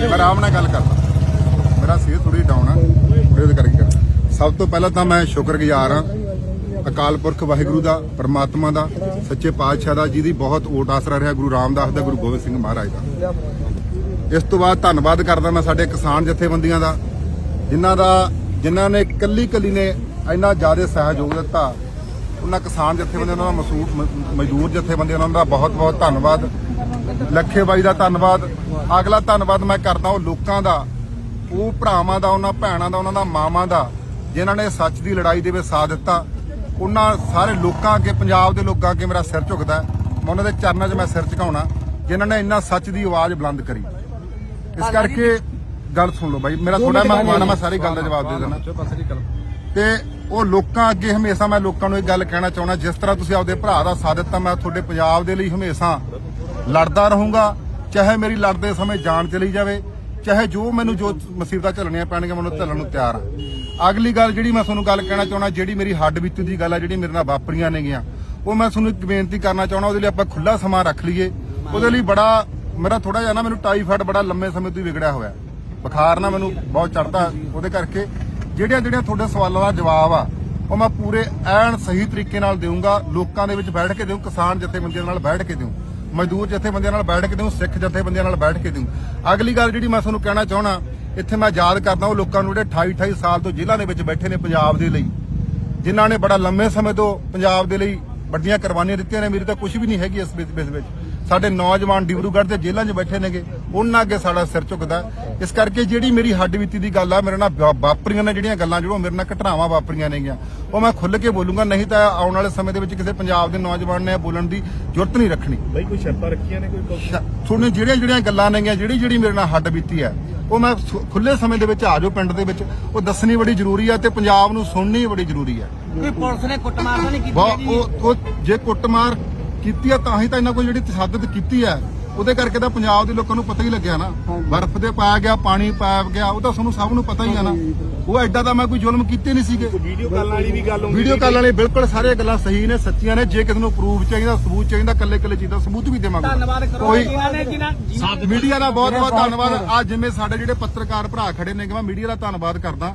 ਮੈਂ ਆਰਾਮ ਨਾਲ ਗੱਲ ਕਰਦਾ। ਮੇਰਾ ਸਿਹਤ ਡਾਊਨ ਆ। ਸਭ ਤੋਂ ਪਹਿਲਾਂ ਤਾਂ ਮੈਂ ਸ਼ੁਕਰਗੁਜ਼ਾਰ ਹਾਂ ਅਕਾਲ ਪੁਰਖ ਵਾਹਿਗੁਰੂ ਦਾ ਪਰਮਾਤਮਾ ਦਾ ਸੱਚੇ ਪਾਤਸ਼ਾਹ ਦਾ ਜਿਹਦੀ ਬਹੁਤ ਓਟ ਆਸਰਾ ਰਿਹਾ ਗੁਰੂ ਰਾਮਦਾਸ ਦਾ ਗੁਰੂ ਗੋਬਿੰਦ ਸਿੰਘ ਮਹਾਰਾਜ ਦਾ। ਇਸ ਤੋਂ ਬਾਅਦ ਧੰਨਵਾਦ ਕਰਦਾ ਮੈਂ ਸਾਡੇ ਕਿਸਾਨ ਜਥੇਬੰਦੀਆਂ ਦਾ, ਜਿਨ੍ਹਾਂ ਦਾ, ਜਿਨ੍ਹਾਂ ਨੇ ਕੱਲੀ ਕੱਲੀ ਨੇ ਇੰਨਾ ਜ਼ਿਆਦਾ ਸਹਿਯੋਗ ਦਿੱਤਾ। ਉਹਨਾਂ ਕਿਸਾਨ ਜਥੇਬੰਦੀਆਂ ਦਾ, ਮਸੂਦ ਮਜ਼ਦੂਰ ਜਥੇਬੰਦੀਆਂ ਉਹਨਾਂ ਦਾ ਬਹੁਤ ਬਹੁਤ ਧੰਨਵਾਦ। ਲੱਖੇ ਬਾਈ ਦਾ ਧੰਨਵਾਦ। ਅਗਲਾ ਧੰਨਵਾਦ ਮੈਂ ਕਰਦਾ ਉਹ ਲੋਕਾਂ ਦਾ, ਉਹ ਭਰਾਵਾਂ ਦਾ, ਉਹਨਾਂ ਭੈਣਾਂ ਦਾ, ਉਹਨਾਂ ਦਾ ਮਾਵਾਂ ਦਾ, ਜਿਨ੍ਹਾਂ ਨੇ ਸੱਚ ਦੀ ਲੜਾਈ ਦੇ ਵਿੱਚ ਸਾਥ ਦਿੱਤਾ। ਉਹਨਾਂ ਸਾਰੇ ਲੋਕਾਂ ਅੱਗੇ, ਪੰਜਾਬ ਦੇ ਲੋਕਾਂ ਅੱਗੇ ਮੇਰਾ ਸਿਰ ਝੁਕਦਾ। ਮੈਂ ਉਹਨਾਂ ਦੇ ਚਰਨਾਂ 'ਚ ਮੈਂ ਸਿਰ ਝੁਕਾਉਣਾ, ਜਿਨ੍ਹਾਂ ਨੇ ਇੰਨਾ ਸੱਚ ਦੀ ਆਵਾਜ਼ ਬੁਲੰਦ ਕਰੀ। ਇਸ ਕਰਕੇ ਗੱਲ ਸੁਣ ਲਓ ਬਾਈ ਮੇਰਾ ਥੋੜਾ ਮਹਿਮਾਨ ਮੈਂ ਸਾਰੀ ਗੱਲ ਦਾ ਜਵਾਬ ਦੇ ਦੇਣਾ। ਤੇ ਉਹ ਲੋਕਾਂ ਅੱਗੇ ਹਮੇਸ਼ਾ ਮੈਂ ਲੋਕਾਂ ਨੂੰ ਇਹ ਗੱਲ ਕਹਿਣਾ ਚਾਹੁੰਦਾ ਜਿਸ ਤਰ੍ਹਾਂ ਤੁਸੀਂ ਆਪਦੇ ਭਰਾ ਦਾ ਸਾਥ ਦਿੱਤਾ ਮੈਂ ਤੁਹਾਡੇ ਪੰਜਾਬ ਦੇ ਲਈ ਹਮੇਸ਼ਾ ਲੜਦਾ ਰਹੂੰਗਾ ਚਾਹੇ ਮੇਰੀ ਲੜਦੇ ਸਮੇਂ ਜਾਨ ਚਲੀ ਜਾਵੇ ਚਾਹੇ ਜੋ ਮੈਨੂੰ ਜੋ ਮੁਸੀਬਤਾਂ ਝੱਲਣੀਆਂ ਪੈਣਗੀਆਂ ਮੈਨੂੰ ਝੱਲਣ ਨੂੰ ਤਿਆਰ ਆ ਅਗਲੀ ਗੱਲ ਜਿਹੜੀ ਮੈਂ ਤੁਹਾਨੂੰ ਗੱਲ ਕਹਿਣਾ ਚਾਹੁੰਦਾ ਜਿਹੜੀ ਮੇਰੀ ਹੱਡ ਬੀਤੀ ਦੀ ਗੱਲ ਆ ਜਿਹੜੀ ਮੇਰੇ ਨਾਲ ਵਾਪਰੀਆਂ ਨੇਗੀਆਂ ਉਹ ਮੈਂ ਤੁਹਾਨੂੰ ਇੱਕ ਬੇਨਤੀ ਕਰਨਾ ਚਾਹੁੰਦਾ ਉਹਦੇ ਲਈ ਆਪਾਂ ਖੁੱਲਾ ਸਮਾਂ ਰੱਖ ਲਈਏ। ਉਹਦੇ ਲਈ ਬੜਾ ਮੇਰਾ ਥੋੜਾ ਜਿਹਾ ਨਾ ਮੈਨੂੰ ਟਾਈਫਾਇਡ ਬੜਾ ਲੰਮੇ ਸਮੇਂ ਤੋਂ ਹੀ ਵਿਗੜਿਆ ਹੋਇਆ। ਬੁਖਾਰ ਨਾ ਮੈਨੂੰ ਬਹੁਤ ਚੜਦਾ ਉਹਦੇ ਕਰਕੇ। ਜਿਹੜੀਆਂ ਜਿਹੜੀਆਂ ਤੁਹਾਡੇ ਸਵਾਲਾਂ ਦਾ ਜਵਾਬ ਆ, ਉਹ ਮੈਂ ਪੂਰੇ ਐਨ ਸਹੀ ਤਰੀਕੇ ਨਾਲ ਦੇਵਾਂਗਾ ਲੋਕਾਂ ਦੇ ਵਿੱਚ ਬੈਠ ਕੇ ਦੇਵਾਂ ਕਿਸਾਨ ਜਥੇਬੰਦੀਆਂ ਨਾਲ ਬੈਠ ਕੇ ਦੇਵਾਂ ਮਜ਼ਦੂਰ ਜਥੇਬੰਦੀਆਂ ਨਾਲ ਬੈਠ ਕੇ ਦੇਵਾਂ ਸਿੱਖ ਜਥੇਬੰਦੀਆਂ ਨਾਲ ਬੈਠ ਕੇ ਦੇਵਾਂ ਅਗਲੀ ਗੱਲ ਜਿਹੜੀ ਮੈਂ ਤੁਹਾਨੂੰ ਕਹਿਣਾ ਚਾਹਣਾ ਇੱਥੇ ਮੈਂ ਯਾਦ ਕਰਦਾ ਉਹ ਲੋਕਾਂ ਨੂੰ ਜਿਹੜੇ 28 28 ਸਾਲ ਤੋਂ ਜਿਲ੍ਹਾ ਦੇ ਵਿੱਚ ਬੈਠੇ ਨੇ ਪੰਜਾਬ ਦੇ ਲਈ, ਜਿਨ੍ਹਾਂ ਨੇ ਬੜਾ ਲੰਮੇ ਸਮੇਂ ਤੋਂ ਪੰਜਾਬ ਦੇ ਲਈ ਵੱਡੀਆਂ ਕੁਰਬਾਨੀਆਂ ਦਿੱਤੀਆਂ ਨੇ। ਮੇਰੀ ਤਾਂ ਕੁਝ ਵੀ ਨਹੀਂ ਹੈਗੀ ਇਸ ਵਿੱਚ। ਸਾਡੇ ਨੌਜਵਾਨ ਡਿਬਰੂਗੜ੍ਹ ਦੇ ਜੇਲ੍ਹਾਂ 'ਚ ਬੈਠੇ ਨੇਗੇ ਉਹਨਾਂ ਅੱਗੇ ਸਾਡਾ ਸਿਰ ਝੁਕਦਾ। ਇਸ ਕਰਕੇ ਜਿਹੜੀ ਮੇਰੀ ਹੱਡ ਬੀਤੀ ਦੀ ਗੱਲ ਆ ਮੇਰੇ ਨਾਲ ਵਾਪਰੀਆਂ ਨੇ ਜਿਹੜੀਆਂ ਗੱਲਾਂ ਜਿਹੜੀਆਂ ਮੇਰੇ ਨਾਲ ਘਟਨਾਵਾਂ ਵਾਪਰੀਆਂ ਨੇਗੀਆਂ। ਉਹ ਮੈਂ ਖੁੱਲ੍ਹ ਕੇ ਬੋਲੂੰਗਾ ਨਹੀਂ ਤਾਂ ਆਉਣ ਵਾਲੇ ਸਮੇਂ ਦੇ ਵਿੱਚ ਕਿਸੇ ਪੰਜਾਬ ਦੇ ਨੌਜਵਾਨ ਨੇ ਬੋਲਣ ਦੀ ਜ਼ਰੂਰਤ ਨਹੀਂ ਰੱਖਣੀ। ਬਈ ਕੋਈ ਸ਼ਰਤਾਂ ਰੱਖੀਆਂ ਨੇ ਕੋਈ ਤੁਹਾਨੂੰ ਜਿਹੜੀਆਂ ਜਿਹੜੀਆਂ ਗੱਲਾਂ ਨੇਗੀਆਂ ਜਿਹੜੀ ਜਿਹੜੀ ਮੇਰੇ ਨਾਲ ਹੱਡ ਬੀਤੀ ਹੈ ਉਹ ਮੈਂ ਖੁੱਲੇ ਸਮੇਂ ਦੇ ਵਿੱਚ ਆ ਜਾਓ ਪਿੰਡ ਦੇ ਵਿੱਚ ਉਹ ਦੱਸਣੀ ਬੜੀ ਜ਼ਰੂਰੀ ਹੈ ਤੇ ਪੰਜਾਬ ਨੂੰ ਸੁਣਨੀ ਬੜੀ ਜ਼ਰੂਰੀ ਹੈ ਕੋਈ ਪੁਲਿਸ ਨੇ ਕੁੱਟਮਾਰ ਤਾਂ ਨਹੀਂ ਕੀਤੀ ਉਹ ਜੇ ਕੁੱਟਮਾਰ ਕੀਤੀ ਆ ਤਾਂ ਹੀ ਤਾਂ ਇਹਨਾਂ ਕੋਲ ਜਿਹੜੀ ਤਸ਼ੱਦਦ ਕੀਤੀ ਹੈ ਉਹਦੇ ਕਰਕੇ ਤਾਂ ਪੰਜਾਬ ਦੇ ਲੋਕਾਂ ਨੂੰ ਪਤਾ ਹੀ ਲੱਗਿਆ ਨਾ। ਬਰਫ਼ ਦੇ ਪਾਇਆ ਗਿਆ ਪਾਣੀ ਪਾਇਆ ਗਿਆ ਉਹ ਤਾਂ ਤੁਹਾਨੂੰ ਸਭ ਨੂੰ ਪਤਾ ਹੀ ਆ ਨਾ। ਉਹ ਐਡਾ ਤਾਂ ਮੈਂ ਕੋਈ ਜ਼ੁਲਮ ਕੀਤੇ ਨਹੀਂ ਸੀਗੇ। ਵੀਡੀਓ ਕਾਲ ਵਾਲੀ ਵੀ ਗੱਲ ਹੁੰਦੀ ਵੀਡੀਓ ਕਾਲ ਵਾਲੇ ਬਿਲਕੁਲ ਸਾਰੀਆਂ ਗੱਲਾਂ ਸਹੀ ਨੇ ਸੱਚੀਆਂ ਨੇ। ਜੇ ਕਿਸੇ ਨੂੰ ਪ੍ਰੂਫ ਚਾਹੀਦਾ ਸਬੂਤ ਚਾਹੀਦਾ ਕੱਲੇ ਕੱਲੇ ਚੀਜ਼ ਦਾ ਸਬੂਤ ਵੀ ਦੇਵਾਂਗੇ। ਧੰਨਵਾਦ ਕਰੋ ਕੋਈ ਨੇ ਮੀਡੀਆ ਦਾ ਬਹੁਤ ਬਹੁਤ ਧੰਨਵਾਦ। ਅੱਜ ਜਿਵੇਂ ਸਾਡੇ ਜਿਹੜੇ ਪੱਤਰਕਾਰ ਭਰਾ ਖੜੇ ਨੇਗੇ ਮੈਂ ਮੀਡੀਆ ਦਾ ਧੰਨਵਾਦ ਕਰਦਾ।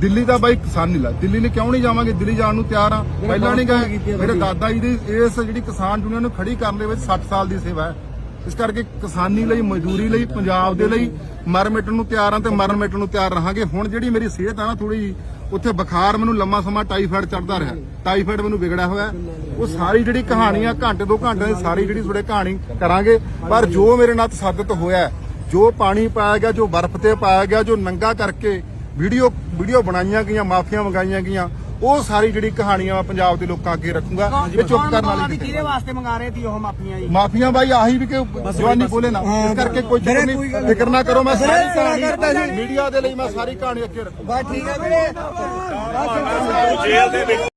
ਦਿੱਲੀ ਦਾ ਬਾਈ ਕਿਸਾਨ ਨਹੀਂ ਲਾ ਦਿੱਲੀ ਨੇ ਕਿਉਂ ਨਹੀਂ ਜਾਵਾਂਗੇ? ਦਿੱਲੀ ਜਾਣ ਨੂੰ ਤਿਆਰ ਆ। ਪਹਿਲਾਂ ਨਹੀਂ ਗਏ। ਮੇਰੇ ਦਾਦਾ ਜੀ ਦੀ ਇਸ ਜਿਹੜੀ ਕਿਸਾਨ ਯੂਨੀਅਨ ਨੂੰ ਖੜੀ ਕਰਨ ਦੇ ਵਿੱਚ 60 ਸਾਲ ਦੀ ਸੇਵਾ ਹੈ। ਇਸ ਕਰਕੇ ਕਿਸਾਨੀ ਲਈ ਮਜ਼ਦੂਰੀ ਲਈ ਪੰਜਾਬ ਦੇ ਲਈ ਮਰ ਮਿਟਣ ਨੂੰ ਤਿਆਰ ਆ ਤੇ ਮਰਨ ਮਿਟਣ ਨੂੰ ਤਿਆਰ ਰਹਾਂਗੇ। ਹੁਣ ਜਿਹੜੀ ਮੇਰੀ ਸਿਹਤ ਆ ਨਾ ਥੋੜੀ ਉੱਥੇ ਬੁਖਾਰ ਮੈਨੂੰ ਲੰਮਾ ਸਮਾਂ ਟਾਈਫਾਇਡ ਚੜਦਾ ਰਿਹਾ। ਟਾਈਫਾਇਡ ਮੈਨੂੰ ਵਿਗੜਿਆ ਹੋਇਆ। ਉਹ ਸਾਰੀ ਜਿਹੜੀ ਕਹਾਣੀ ਆ ਘੰਟੇ ਦੋ ਘੰਟੇ ਦੀ ਸਾਰੀ ਜਿਹੜੀ ਤੁਹਾਡੇ ਕਹਾਣੀ ਕਰਾਂਗੇ। ਪਰ ਜੋ ਮੇਰੇ ਨਾਲ ਤਸੱਦਦ ਹੋਇਆ ਜੋ ਪਾਣੀ ਪਾਇਆ ਗਿਆ ਜੋ ਬਰਫ਼ ਤੇ ਪਾਇਆ ਗਿਆ ਜੋ ਨੰਗਾ ਕਰਕੇ ਵੀਡੀਓ ਵੀਡੀਓ ਬਣਾਈਆਂ ਗਈਆਂ ਮਾਫੀਆਂ ਮੰਗਾਈਆਂ ਗਈਆਂ ਉਹ ਸਾਰੀ ਜਿਹੜੀ ਕਹਾਣੀਆਂ ਮੈਂ ਪੰਜਾਬ ਦੇ ਲੋਕਾਂ ਅੱਗੇ ਰੱਖੂੰਗਾ ਇਹ ਚੁੱਪ ਕਰਨ ਵਾਲੀ ਕਿਹਦੇ ਵਾਸਤੇ ਮੰਗਾ ਰਹੇ ਸੀ ਉਹ ਮਾਫੀਆਂ ਜੀ? ਮਾਫੀਆਂ ਬਾਈ ਆਹੀ ਵੀ ਕਿ ਜਵਾਨੀ ਬੋਲੇ ਨਾ। ਇਸ ਕਰਕੇ ਕੋਈ ਚੱਕਰ ਨਹੀਂ। ਫਿਕਰ ਨਾ ਕਰੋ ਮੈਂ ਸਾਰੀ ਕਹਾਣੀ ਮੀਡੀਆ ਦੇ ਲਈ ਮੈਂ ਸਾਰੀ ਕਹਾਣੀ ਅੱਗੇ ਰੱਖੂੰਗਾ ਬਸ ਠੀਕ ਹੈ ਵੀਰੇ। ਜੇਲ੍ਹ ਦੇ ਵਿੱਚ